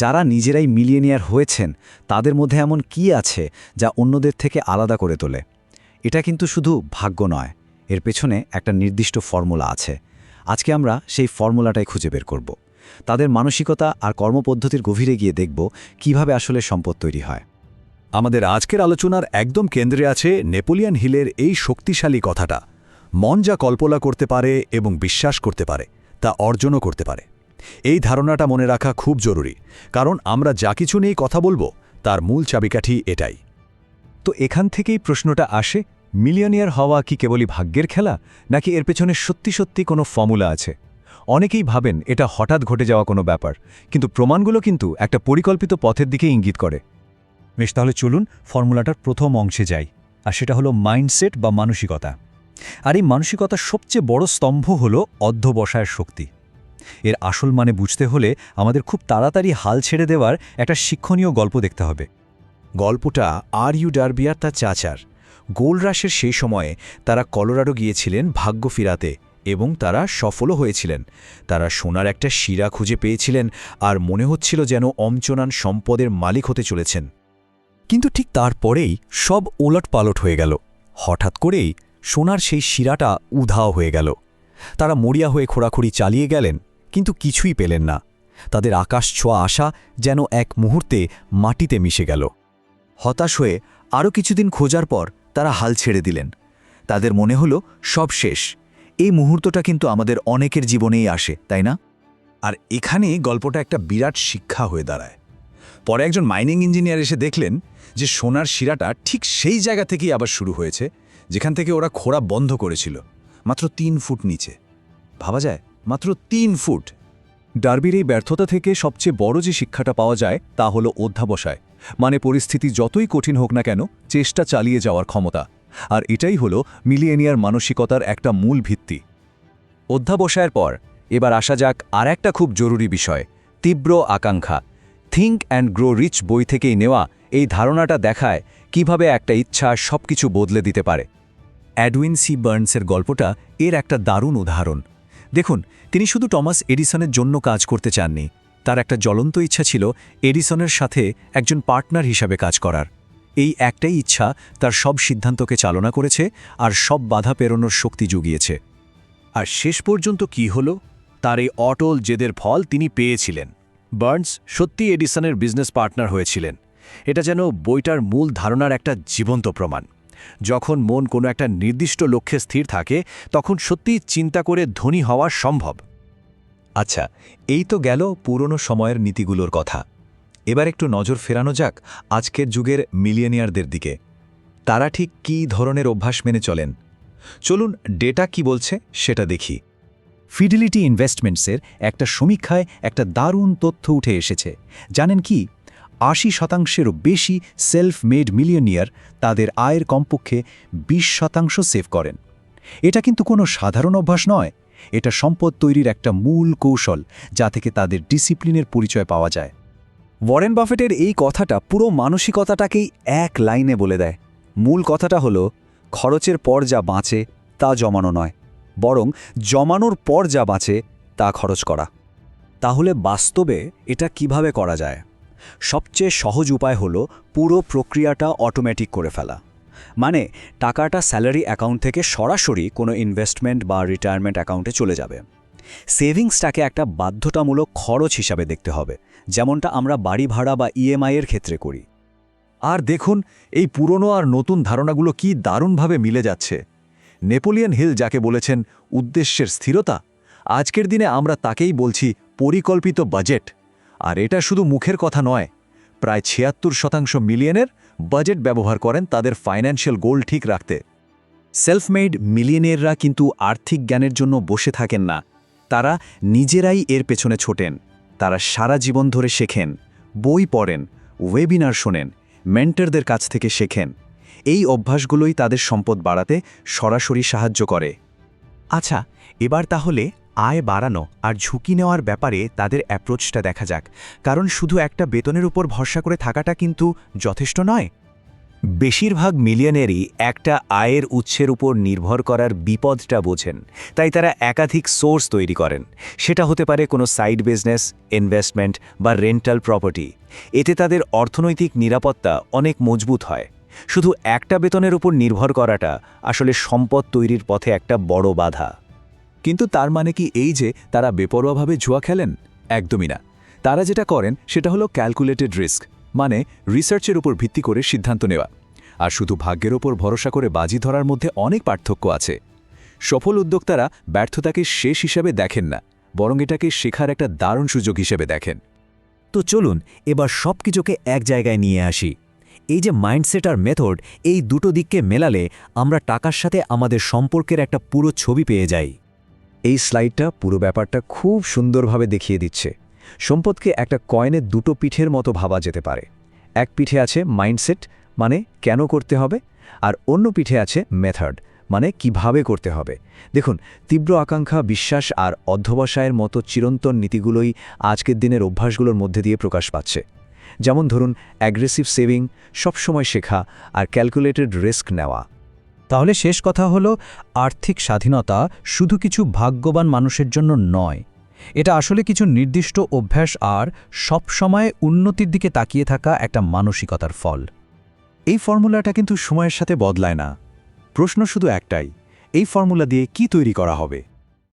যারা নিজেরাই মিলিয়নিয়ার হয়েছেন, তাদের মধ্যে এমন কি আছে যা অন্যদের থেকে আলাদা করে তোলে? এটা কিন্তু শুধু ভাগ্য নয়, এর পেছনে একটা নির্দিষ্ট ফর্মুলা আছে। আজকে আমরা সেই ফর্মুলাটাই খুঁজে বের করব। তাদের মানসিকতা আর কর্মপদ্ধতির গভীরে গিয়ে দেখব কীভাবে আসলে সম্পদ তৈরি হয়। আমাদের আজকের আলোচনার একদম কেন্দ্রে আছে নেপোলিয়ান হিলের এই শক্তিশালী কথাটা। মন যা কল্পনা করতে পারে এবং বিশ্বাস করতে পারে, তা অর্জনও করতে পারে। এই ধারণাটা মনে রাখা খুব জরুরি, কারণ আমরা যা কিছু নিয়ে কথা বলব, তার মূল চাবিকাঠি এটাই। তো এখান থেকেই প্রশ্নটা আসে, মিলিয়নিয়ার হওয়া কি কেবলই ভাগ্যের খেলা, নাকি এর পেছনে সত্যি সত্যি কোনো ফর্মুলা আছে? অনেকেই ভাবেন এটা হঠাৎ ঘটে যাওয়া কোনো ব্যাপার, কিন্তু প্রমাণগুলো কিন্তু একটা পরিকল্পিত পথের দিকে ইঙ্গিত করে। বেশ, তাহলে চলুন ফর্মুলাটার প্রথম অংশে যাই, আর সেটা হলো মাইন্ডসেট বা মানসিকতা। আর এই মানসিকতার সবচেয়ে বড় স্তম্ভ হলো অধ্যবসায়ের শক্তি। এর আসল মানে বুঝতে হলে আমাদের খুব তাড়াতাড়ি হাল ছেড়ে দেওয়ার একটা শিক্ষণীয় গল্প দেখতে হবে। গল্পটা আর ইউ ডারবিয়ার তার চাচার। গোল রাশের সেই সময়ে তারা কলোরাডো গিয়েছিলেন ভাগ্য ফিরাতে এবং তারা সফলও হয়েছিলেন। তারা সোনার একটা শিরা খুঁজে পেয়েছিলেন আর মনে হচ্ছিল যেন অমচনান সম্পদের মালিক হতে চলেছেন। কিন্তু ঠিক তারপরেই সব ওলট পালট হয়ে গেল। হঠাৎ করেই সোনার সেই শিরাটা উধাও হয়ে গেল। তারা মরিয়া হয়ে খোঁড়াখুড়ি চালিয়ে গেলেন কিন্তু কিছুই পেলেন না। তাদের আকাশ ছোঁয়া আশা যেন এক মুহূর্তে মাটিতে মিশে গেল। হতাশ হয়ে আরও কিছুদিন খোঁজার পর তারা হাল ছেড়ে দিলেন। তাদের মনে হলো সব শেষ। এই মুহূর্তটা কিন্তু আমাদের অনেকের জীবনেই আসে, তাই না? আর এখানে গল্পটা একটা বিরাট শিক্ষা হয়ে দাঁড়ায়। পরে একজন মাইনিং ইঞ্জিনিয়ার এসে দেখলেন যে সোনার শিরাটা ঠিক সেই জায়গা থেকেই আবার শুরু হয়েছে, যেখান থেকে ওরা খোঁড়া বন্ধ করেছিল, মাত্র তিন ফুট নিচে। ভাবা যায় মাত্র তিন ফুট। ডার্বির এই ব্যর্থতা থেকে সবচেয়ে বড় যে শিক্ষাটা পাওয়া যায়, তা হলো অধ্যাবসায়। মানে পরিস্থিতি যতই কঠিন হোক না কেন, চেষ্টা চালিয়ে যাওয়ার ক্ষমতা। আর এটাই হলো মিলিয়েনিয়ার মানসিকতার একটা মূল ভিত্তি। অধ্যাবসায়ের পর, এবার আসা যাক আর একটা খুব জরুরি বিষয়, তীব্র আকাঙ্ক্ষা। থিঙ্ক অ্যান্ড গ্রো রিচ বই থেকেই নেওয়া এই ধারণাটা দেখায় কীভাবে একটা ইচ্ছা সবকিছু বদলে দিতে পারে। অ্যাডউইন সি বার্নসের গল্পটা এর একটা দারুণ উদাহরণ। দেখুন, তিনি শুধু টমাস এডিসনের জন্য কাজ করতে চাননি। তার একটা জ্বলন্ত ইচ্ছা ছিল এডিসনের সাথে একজন পার্টনার হিসাবে কাজ করার। এই একটাই ইচ্ছা তার সব সিদ্ধান্তকে চালনা করেছে আর সব বাধা পেরোনোর শক্তি জুগিয়েছে। আর শেষ পর্যন্ত কি হল? তার এই অটল জেদের ফল তিনি পেয়েছিলেন। বার্নস সত্যি এডিসনের বিজনেস পার্টনার হয়েছিলেন। এটা যেন বইটার মূল ধারণার একটা জীবন্ত প্রমাণ। যখন মন কোনো একটা নির্দিষ্ট লক্ষ্যে স্থির থাকে, তখন সত্যিই চিন্তা করে ধনী হওয়া সম্ভব। আচ্ছা এই তো গেল পুরনো সময়ের নীতিগুলোর কথা। এবার একটু নজর ফেরানো যাক আজকের যুগের মিলিয়নিয়ারদের দিকে। তারা ঠিক কী ধরনের অভ্যাস মেনে চলেন? চলুন ডেটা কি বলছে সেটা দেখি। ফিডিলিটি ইনভেস্টমেন্টসের একটা সমীক্ষায় একটা দারুণ তথ্য উঠে এসেছে। জানেন কি? আশি শতাংশেরও বেশি সেলফ মেড মিলিয়নিয়ার তাদের আয়ের কমপক্ষে ২০ শতাংশ সেভ করেন। এটা কিন্তু কোনো সাধারণ অভ্যাস নয়। এটা সম্পদ তৈরির একটা মূল কৌশল যা থেকে তাদের ডিসিপ্লিনের পরিচয় পাওয়া যায়। ওয়ারেন বাফেটের এই কথাটা পুরো মানসিকতাটাকেই এক লাইনে বলে দেয়। মূল কথাটা হলো, খরচের পর যা বাঁচে তা জমানো নয়, বরং জমানোর পর যা বাঁচে তা খরচ করা। তাহলে বাস্তবে এটা কীভাবে করা যায়? সবচেয়ে সহজ উপায় হলো পুরো প্রক্রিয়াটা অটোমেটিক করে ফেলা। মানে টাকাটা স্যালারি অ্যাকাউন্ট থেকে সরাসরি কোনো ইনভেস্টমেন্ট বা রিটায়ারমেন্ট অ্যাকাউন্টে চলে যাবে। সেভিংসটাকে একটা বাধ্যতামূলক খরচ হিসাবে দেখতে হবে, যেমনটা আমরা বাড়ি ভাড়া বা ইএমআই এর ক্ষেত্রে করি। আর দেখুন, এই পুরনো আর নতুন ধারণাগুলো কি দারুণভাবে মিলে যাচ্ছে। নেপোলিয়ন হিল যাকে বলেছেন, উদ্দেশ্যের স্থিরতা আজকের দিনে আমরা তাকেই বলছি পরিকল্পিত বাজেট। আর এটা শুধু মুখের কথা নয়। প্রায় ছিয়াত্তর শতাংশ মিলিয়নের বাজেট ব্যবহার করেন তাদের ফাইন্যান্সিয়াল গোল ঠিক রাখতে। সেলফমেড মিলিয়নিয়াররা কিন্তু আর্থিক জ্ঞানের জন্য বসে থাকেন না। তারা নিজেরাই এর পেছনে ছোটেন। তারা সারা জীবন ধরে শেখেন, বই পড়েন ওয়েবিনার শোনেন মেন্টরদের কাছ থেকে শেখেন। এই অভ্যাসগুলোই তাদের সম্পদ বাড়াতে সরাসরি সাহায্য করে। আচ্ছা এবার তাহলে আয় বাড়ানো আর ঝুঁকি নেওয়ার ব্যাপারে তাদের অ্যাপ্রোচটা দেখা যাক। কারণ শুধু একটা বেতনের উপর ভরসা করে থাকাটা কিন্তু যথেষ্ট নয়। বেশিরভাগ মিলিয়নেরই একটা আয়ের উৎসের উপর নির্ভর করার বিপদটা বোঝেন। তাই তারা একাধিক সোর্স তৈরি করেন। সেটা হতে পারে কোনো সাইড বিজনেস, ইনভেস্টমেন্ট বা রেন্টাল প্রপার্টি। এতে তাদের অর্থনৈতিক নিরাপত্তা অনেক মজবুত হয়। শুধু একটা বেতনের উপর নির্ভর করাটা আসলে সম্পদ তৈরির পথে একটা বড় বাধা। কিন্তু তার মানে কি এই যে তারা বেপরোয়াভাবে জুয়া খেলেন? একদমই না। তারা যেটা করেন, সেটা হলো ক্যালকুলেটেড রিস্ক মানে রিসার্চের উপর ভিত্তি করে সিদ্ধান্ত নেওয়া। আর শুধু ভাগ্যের ওপর ভরসা করে বাজি ধরার মধ্যে অনেক পার্থক্য আছে। সফল উদ্যোক্তারা ব্যর্থতাকে শেষ হিসাবে দেখেন না, বরং এটাকে শেখার একটা দারুণ সুযোগ হিসেবে দেখেন। তো চলুন, এবার সব কিছুকে এক জায়গায় নিয়ে আসি। এই যে মাইন্ডসেট আর মেথড এই দুটো দিককে মেলালে আমরা টাকার সাথে আমাদের সম্পর্কের একটা পুরো ছবি পেয়ে যাই। এই স্লাইডটা পুরো ব্যাপারটা খুব সুন্দরভাবে দেখিয়ে দিচ্ছে। সম্পদকে একটা কয়েনের দুটো পিঠের মতো ভাবা যেতে পারে। এক পিঠে আছে মাইন্ডসেট মানে কেন করতে হবে? আর অন্য পিঠে আছে মেথড মানে কীভাবে করতে হবে? দেখুন, তীব্র আকাঙ্ক্ষা, বিশ্বাস আর অধ্যবসায়ের মতো চিরন্তন নীতিগুলোই আজকের দিনের অভ্যাসগুলোর মধ্যে দিয়ে প্রকাশ পাচ্ছে। যেমন ধরুন অ্যাগ্রেসিভ সেভিং সবসময় শেখা আর ক্যালকুলেটেড রিস্ক নেওয়া। তাহলে শেষ কথা হলো, আর্থিক স্বাধীনতা শুধু কিছু ভাগ্যবান মানুষের জন্য নয়। এটা আসলে কিছু নির্দিষ্ট অভ্যাস আর সবসময় উন্নতির দিকে তাকিয়ে থাকা একটা মানসিকতার ফল। এই ফর্মুলাটা কিন্তু সময়ের সাথে বদলায় না। প্রশ্ন শুধু একটাই, এই ফর্মুলা দিয়ে কি তৈরি করা হবে?